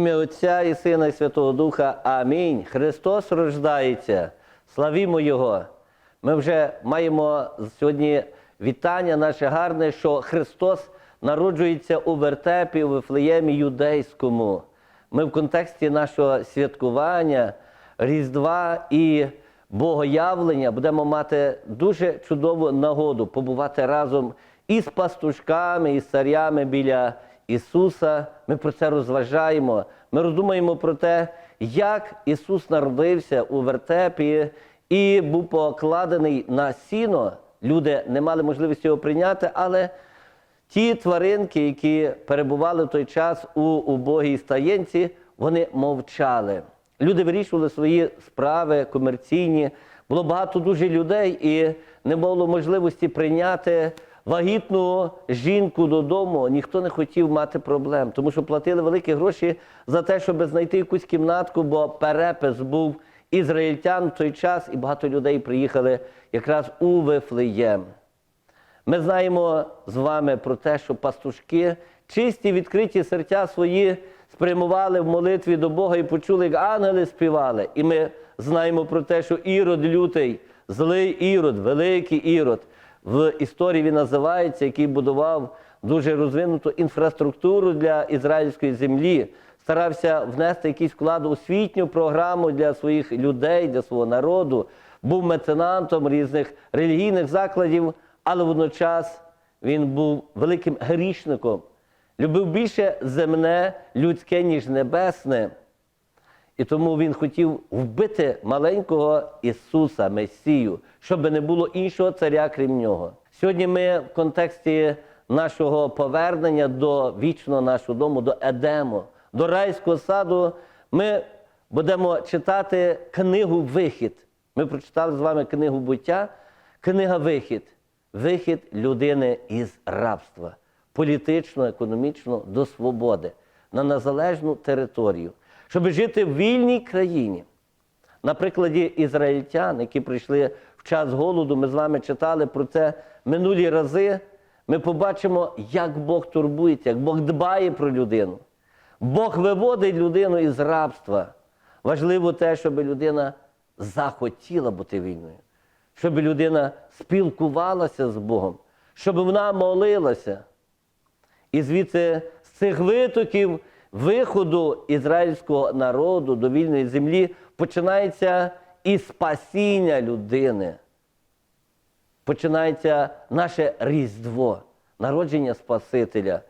ім'я Отця і Сина і Святого Духа. Амінь. Христос рождається. Славімо Його. Ми вже маємо сьогодні вітання наше гарне, що Христос народжується у вертепі у Вифлеємі юдейському. Ми в контексті нашого святкування, Різдва і Богоявлення будемо мати дуже чудову нагоду побувати разом із пастушками, із царями біля Ісуса. Ми про це розважаємо. Ми роздумаємо про те, як Ісус народився у вертепі і був покладений на сіно. Люди не мали можливості його прийняти, але ті тваринки, які перебували в той час у убогій стаєнці, вони мовчали. Люди вирішували свої справи комерційні. Було багато дуже людей, і не було можливості прийняти вагітну жінку додому. Ніхто не хотів мати проблем, тому що платили великі гроші за те, щоб знайти якусь кімнатку, бо перепис був ізраїльтян в той час, і багато людей приїхали якраз у Вифлеєм. Ми знаємо з вами про те, що пастушки чисті, відкриті серця свої спрямували в молитві до Бога і почули, як ангели співали. І ми знаємо про те, що Ірод лютий, злий Ірод, великий Ірод, в історії він називається, який будував дуже розвинуту інфраструктуру для ізраїльської землі, старався внести якийсь вклад у освітню програму для своїх людей, для свого народу, був меценантом різних релігійних закладів, але водночас він був великим грішником, любив більше земне, людське, ніж небесне. І тому він хотів вбити маленького Ісуса, Месію, щоб не було іншого царя, крім нього. Сьогодні ми в контексті нашого повернення до вічного нашого дому, до Едему, до райського саду, ми будемо читати книгу Вихід. Ми прочитали з вами книгу буття, книга Вихід. Вихід людини із рабства, політично, економічно до свободи, на незалежну територію, щоб жити в вільній країні. На прикладі ізраїльтян, які прийшли в час голоду, ми з вами читали про це минулі рази. Ми побачимо, як Бог турбується, як Бог дбає про людину. Бог виводить людину із рабства. Важливо те, щоб людина захотіла бути вільною, щоб людина спілкувалася з Богом, щоб вона молилася. І звідси з цих витоків виходу ізраїльського народу до вільної землі починається і спасіння людини. Починається наше Різдво, народження Спасителя,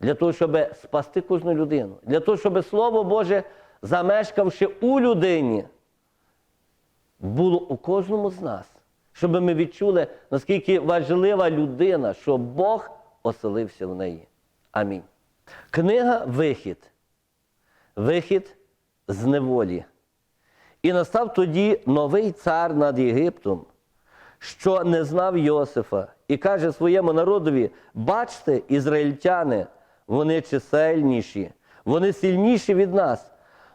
для того, щоб спасти кожну людину, для того, щоб Слово Боже, замешкавши у людині, було у кожному з нас, щоб ми відчули, наскільки важлива людина, що Бог оселився в неї. Амінь. Книга Вихід. Вихід з неволі. І настав тоді новий цар над Єгиптом, що не знав Йосифа, і каже своєму народові: бачте, ізраїльтяни, вони чисельніші, вони сильніші від нас.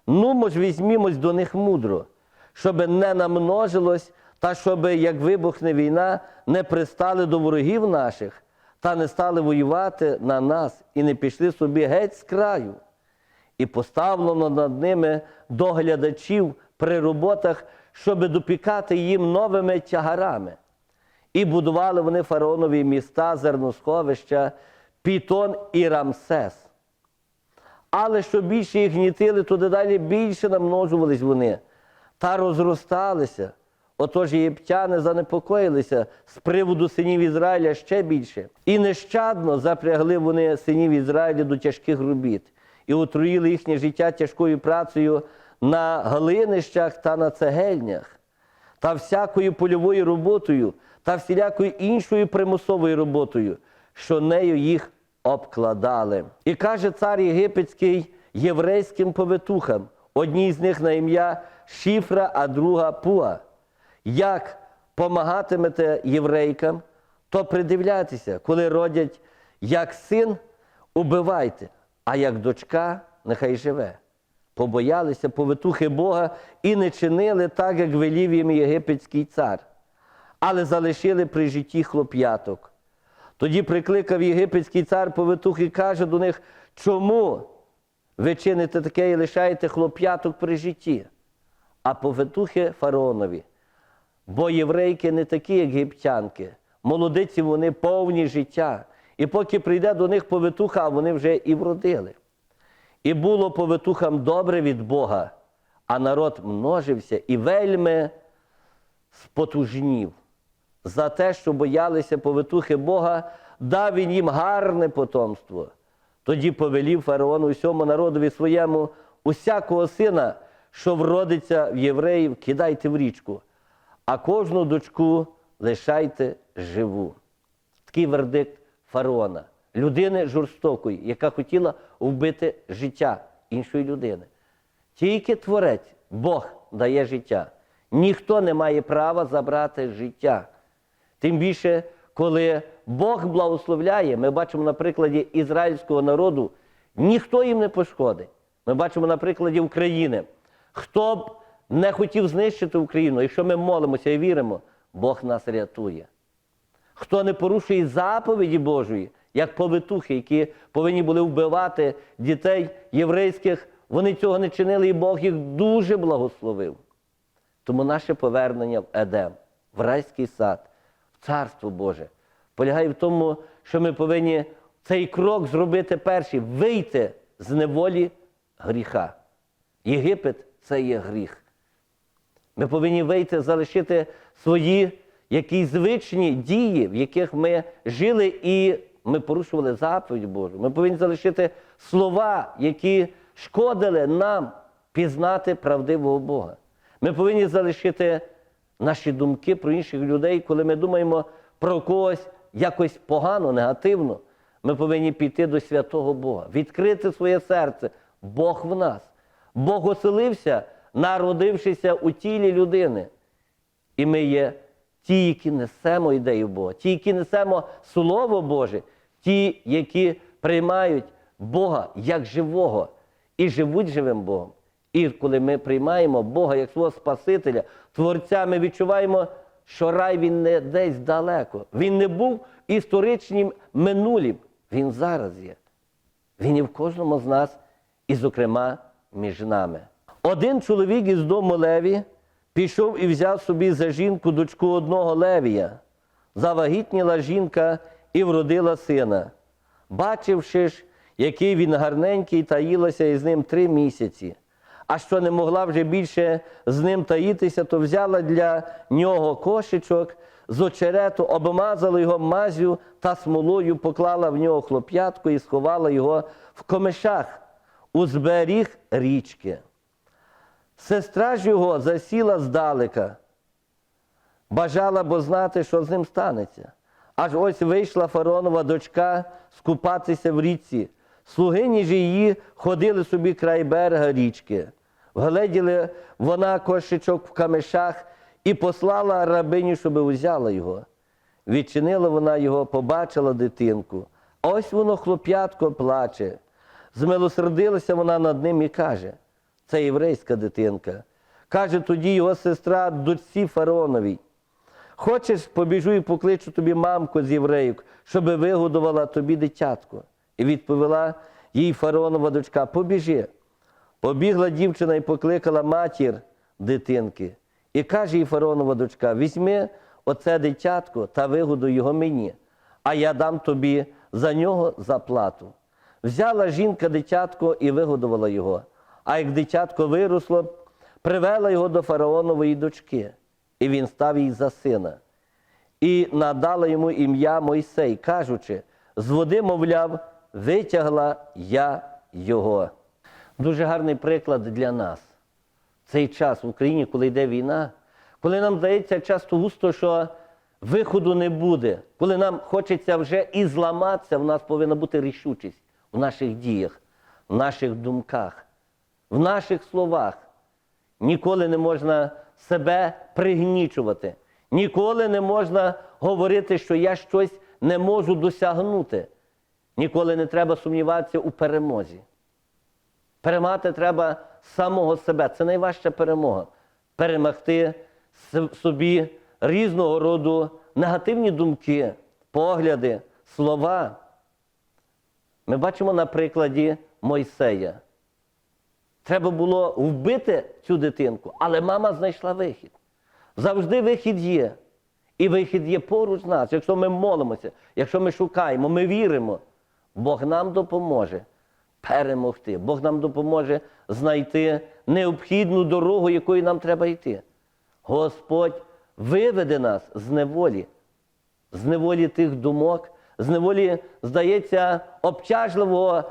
Ну, мож візьмімось до них мудро, щоб не намножилось, та щоб, як вибухне війна, не пристали до ворогів наших, та не стали воювати на нас і не пішли собі геть з краю. І поставлено над ними доглядачів при роботах, щоб допікати їм новими тягарами. І будували вони фараонові міста, зерносховища, Пітон і Рамсес. Але що більше їх гнітили, то дедалі більше намножувались вони та розросталися. Отож єгиптяни занепокоїлися з приводу синів Ізраїля ще більше. І нещадно запрягли вони синів Ізраїля до тяжких робіт і отруїли їхнє життя тяжкою працею на глинищах та на цегельнях, та всякою польовою роботою, та всілякою іншою примусовою роботою, що нею їх обкладали. І каже цар єгипетський єврейським повитухам, одній з них на ім'я Шіфра, а друга Пуа. Як помагатимете єврейкам, то придивляйтеся, коли родять як син, убивайте, а як дочка, нехай живе. Побоялися повитухи Бога і не чинили так, як велів їм єгипетський цар, але залишили при житті хлоп'яток. Тоді прикликав єгипетський цар повитух і каже до них, чому ви чините таке і лишаєте хлоп'яток при житті, а повитухи фараонові. Бо єврейки не такі, як єгиптянки. Молодиці вони повні життя. І поки прийде до них повитуха, вони вже і вродили. І було повитухам добре від Бога, а народ множився і вельми спотужнів. За те, що боялися повитухи Бога, дав він їм гарне потомство. Тоді повелів фараон усьому народові своєму усякого сина, що вродиться в євреїв, кидайте в річку, а кожну дочку лишайте живу. Такий вердикт фараона, людини жорстокої, яка хотіла вбити життя іншої людини. Тільки творець, Бог дає життя. Ніхто не має права забрати життя. Тим більше, коли Бог благословляє, ми бачимо на прикладі ізраїльського народу, ніхто їм не пошкодить. Ми бачимо на прикладі України. Хто б не хотів знищити Україну, якщо ми молимося і віримо, Бог нас рятує. Хто не порушує заповіді Божої, як повитухи, які повинні були вбивати дітей єврейських, вони цього не чинили, і Бог їх дуже благословив. Тому наше повернення в Едем, в райський сад, в Царство Боже, полягає в тому, що ми повинні цей крок зробити перший вийти з неволі гріха. Єгипет це є гріх. Ми повинні вийти, залишити свої якісь звичні дії, в яких ми жили і ми порушували заповідь Божу. Ми повинні залишити слова, які шкодили нам пізнати правдивого Бога. Ми повинні залишити наші думки про інших людей, коли ми думаємо про когось якось погано, негативно. Ми повинні піти до святого Бога, відкрити своє серце. Бог в нас. Бог оселився, народившися у тілі людини. І ми є ті, які несемо ідею Бога, ті, які несемо Слово Боже, ті, які приймають Бога як живого і живуть живим Богом. І коли ми приймаємо Бога як свого Спасителя, Творця, ми відчуваємо, що рай він не десь далеко. Він не був історичним минулим. Він зараз є. Він і в кожному з нас, і, зокрема, між нами. Один чоловік із дому Леві пішов і взяв собі за жінку дочку одного Левія. Завагітніла жінка і вродила сина. Бачивши ж, який він гарненький, таїлася із ним три місяці. А що не могла вже більше з ним таїтися, то взяла для нього кошечок з очерету, обмазала його мазю та смолою, поклала в нього хлоп'ятку і сховала його в комишах у зберіг річки. Сестра ж його засіла здалека, бажала бо знати, що з ним станеться. Аж ось вийшла фаронова дочка скупатися в річці. Слугині ж її ходили собі край берега річки. Вгледіли вона кошечок в камешах і послала рабиню, щоб узяла його. Відчинила вона його, побачила дитинку. Ось воно хлоп'ятко плаче. Змилосердилася вона над ним і каже: це єврейська дитинка. Каже тоді його сестра дочці фараоновій. Хочеш, побіжу і покличу тобі мамку з євреїв, щоби вигодувала тобі дитятко. І відповіла їй фараонова дочка: Побіжи. Побігла дівчина і покликала матір дитинки. І каже їй фараонова дочка: візьми оце дитятко та вигодуй його мені, а я дам тобі за нього заплату. Взяла жінка дитятко і вигодувала його. А як дитятко виросло, привела його до фараонової дочки, і він став їй за сина. І надала йому ім'я Мойсей, кажучи, з води, мовляв, витягла я його. Дуже гарний приклад для нас. Цей час в Україні, коли йде війна, коли нам здається часто густо, що виходу не буде, коли нам хочеться вже і зламатися, в нас повинна бути рішучість в наших діях, в наших думках, в наших словах. Ніколи не можна себе пригнічувати, ніколи не можна говорити, що я щось не можу досягнути. Ніколи не треба сумніватися у перемозі. Перемагати треба самого себе. Це найважча перемога. Перемогти собі різного роду негативні думки, погляди, слова. Ми бачимо на прикладі Мойсея. Треба було вбити цю дитинку, але мама знайшла вихід. Завжди вихід є. І вихід є поруч з нас. Якщо ми молимося, якщо ми шукаємо, ми віримо, Бог нам допоможе перемогти. Бог нам допоможе знайти необхідну дорогу, якою нам треба йти. Господь виведе нас з неволі, з неволі тих думок, з неволі, здається, обтяжливого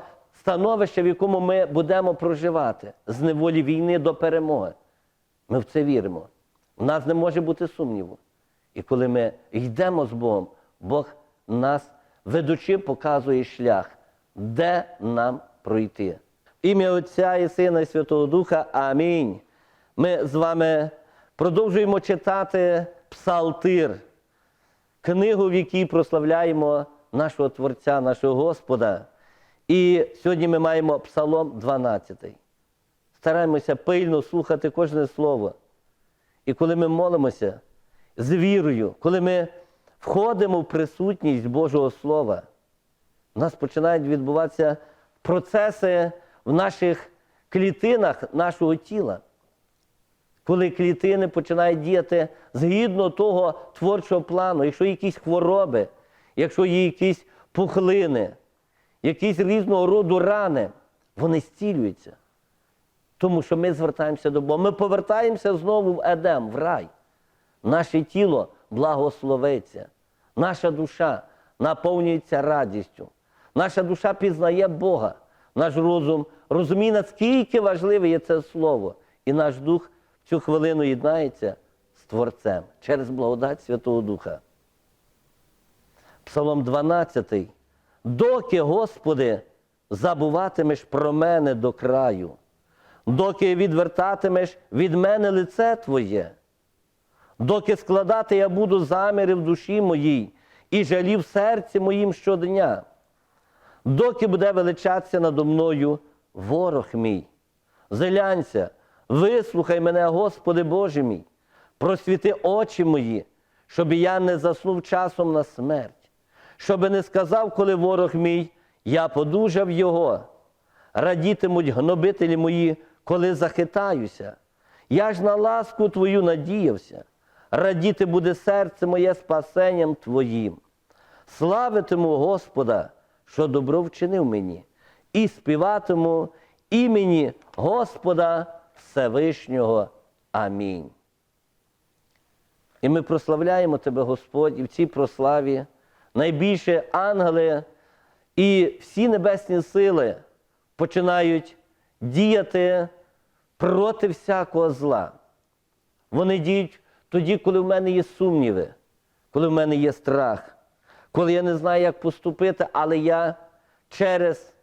становища, в якому ми будемо проживати, з неволі війни до перемоги. Ми в це віримо. У нас не може бути сумніву. І коли ми йдемо з Богом, Бог нас, ведучи, показує шлях, де нам пройти. Ім'я Отця і Сина і Святого Духа. Амінь. Ми з вами продовжуємо читати Псалтир, книгу, в якій прославляємо нашого Творця, нашого Господа. І сьогодні ми маємо Псалом 12. Стараємося пильно слухати кожне слово. І коли ми молимося з вірою, коли ми входимо в присутність Божого Слова, у нас починають відбуватися процеси в наших клітинах нашого тіла. Коли клітини починають діяти згідно того творчого плану, якщо є якісь хвороби, якщо є якісь пухлини, якісь різного роду рани, вони зцілюються. Тому що ми звертаємося до Бога. Ми повертаємося знову в Едем, в рай. Наше тіло благословиться, наша душа наповнюється радістю. Наша душа пізнає Бога, наш розум розуміє, наскільки важливе є це слово. І наш дух в цю хвилину єднається з Творцем через благодать Святого Духа. Псалом 12. Доки, Господи, забуватимеш про мене до краю, доки відвертатимеш від мене лице Твоє, доки складати я буду заміри в душі моїй і жалі в серці моїм щодня, доки буде величатися надо мною ворог мій. Зелянься, вислухай мене, Господи Боже мій, просвіти очі мої, щоб я не заснув часом на смерть, щоб не сказав, коли ворог мій, я подужав його. Радітимуть гнобителі мої, коли захитаюся. Я ж на ласку Твою надіявся, радіти буде серце моє спасенням Твоїм. Славитиму Господа, що добро вчинив мені, і співатиму імені Господа Всевишнього. Амінь. І ми прославляємо Тебе, Господь, і в цій прославі найбільше ангели і всі небесні сили починають діяти проти всякого зла. Вони діють тоді, коли в мене є сумніви, коли в мене є страх, коли я не знаю, як поступити, але я через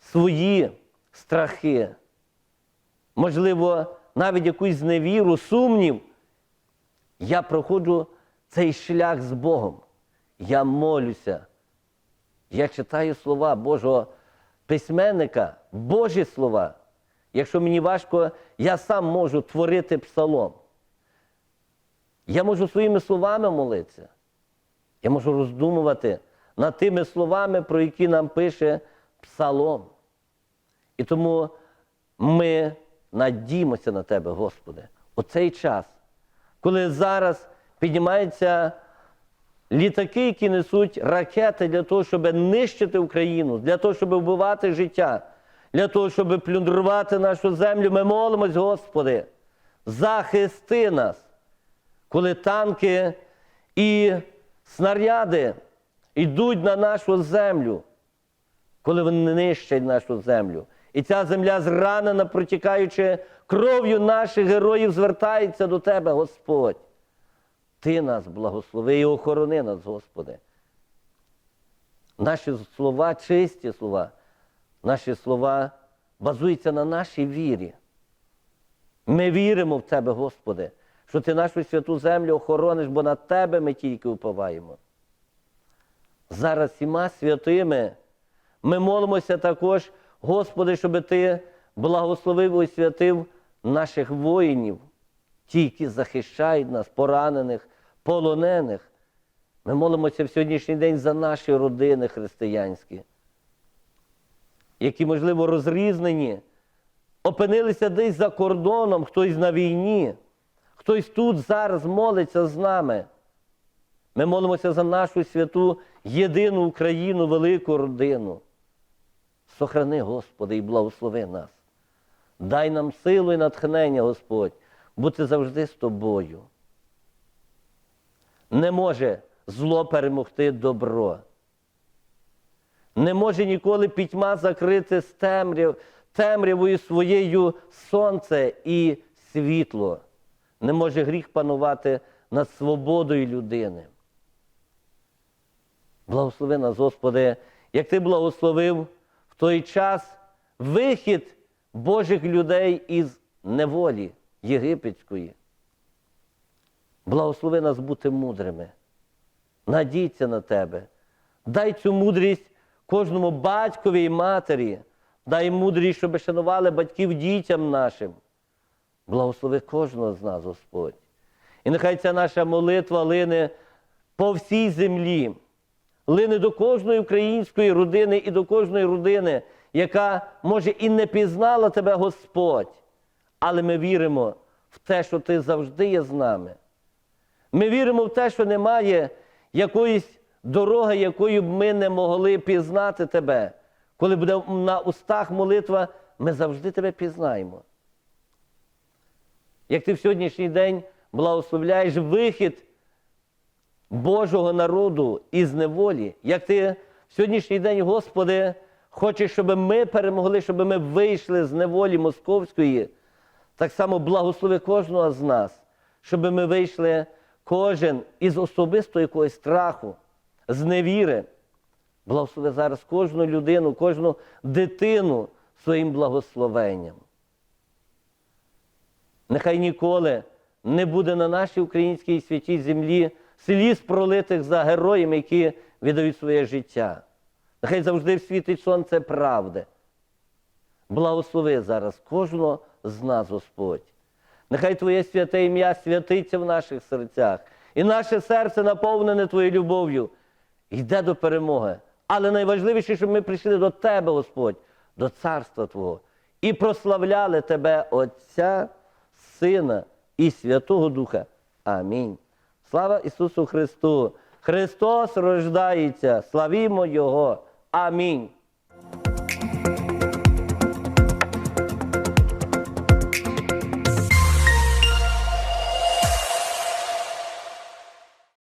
свої страхи, можливо, навіть якусь зневіру, сумнів, я проходжу цей шлях з Богом. Я молюся. Я читаю слова Божого письменника, Божі слова. Якщо мені важко, я сам можу творити псалом. Я можу своїми словами молитися. Я можу роздумувати над тими словами, про які нам пише псалом. І тому ми надіємося на Тебе, Господи, у цей час, коли зараз піднімаються літаки, які несуть ракети для того, щоб нищити Україну, для того, щоб вбивати життя, для того, щоб плюндрувати нашу землю. Ми молимось, Господи, захисти нас, коли танки і снаряди йдуть на нашу землю, коли вони нищать нашу землю. І ця земля зранена, протікаючи кров'ю наших героїв, звертається до Тебе, Господь. Ти нас благослови і охорони нас, Господи. Наші слова чисті слова, наші слова базуються на нашій вірі. Ми віримо в Тебе, Господи, що Ти нашу святу землю охорониш, бо на Тебе ми тільки уповаємо. Зараз всіма святими ми молимося також, Господи, щоб Ти благословив і освятив наших воїнів, ті, які захищають нас, поранених, полонених. Ми молимося в сьогоднішній день за наші родини християнські, які, можливо, розрізнені опинилися десь за кордоном, хтось на війні, хтось тут зараз молиться з нами. Ми молимося за нашу святу єдину Україну, велику родину. Сохрани, Господи, і благослови нас. Дай нам силу і натхнення, Господь, бути завжди з тобою. Не може зло перемогти добро. Не може ніколи пітьма закрити з темряв, темрявою своєю сонце і світло. Не може гріх панувати над свободою людини. Благослови нас, Господи, як Ти благословив в той час вихід Божих людей із неволі єгипетської. Благослови нас бути мудрими. Надійся на Тебе. Дай цю мудрість кожному батькові і матері. Дай мудрість, щоб шанували батьків дітям нашим. Благослови кожного з нас, Господь. І нехай ця наша молитва лине по всій землі, лине до кожної української родини і до кожної родини, яка, може, і не пізнала тебе, Господь. Але ми віримо в те, що ти завжди є з нами. Ми віримо в те, що немає якоїсь дороги, якою б ми не могли пізнати тебе. Коли буде на устах молитва, ми завжди тебе пізнаємо. Як ти в сьогоднішній день благословляєш вихід Божого народу із неволі, як ти в сьогоднішній день, Господи, хочеш, щоб ми перемогли, щоб ми вийшли з неволі московської, так само благослови кожного з нас, щоб ми вийшли кожен із особистого якогось страху, з невіри. Благослови зараз кожну людину, кожну дитину своїм благословенням. Нехай ніколи не буде на нашій українській святій землі сліз пролитих за героями, які віддають своє життя. Нехай завжди світить сонце правди. Благослови зараз кожного з нас, Господь. Нехай Твоє святе ім'я святиться в наших серцях, і наше серце наповнене Твоєю любов'ю. Йде до перемоги. Але найважливіше, щоб ми прийшли до Тебе, Господь, до царства Твого, і прославляли Тебе, Отця, Сина і Святого Духа. Амінь. Слава Ісусу Христу! Христос рождається, славімо Його. Амінь.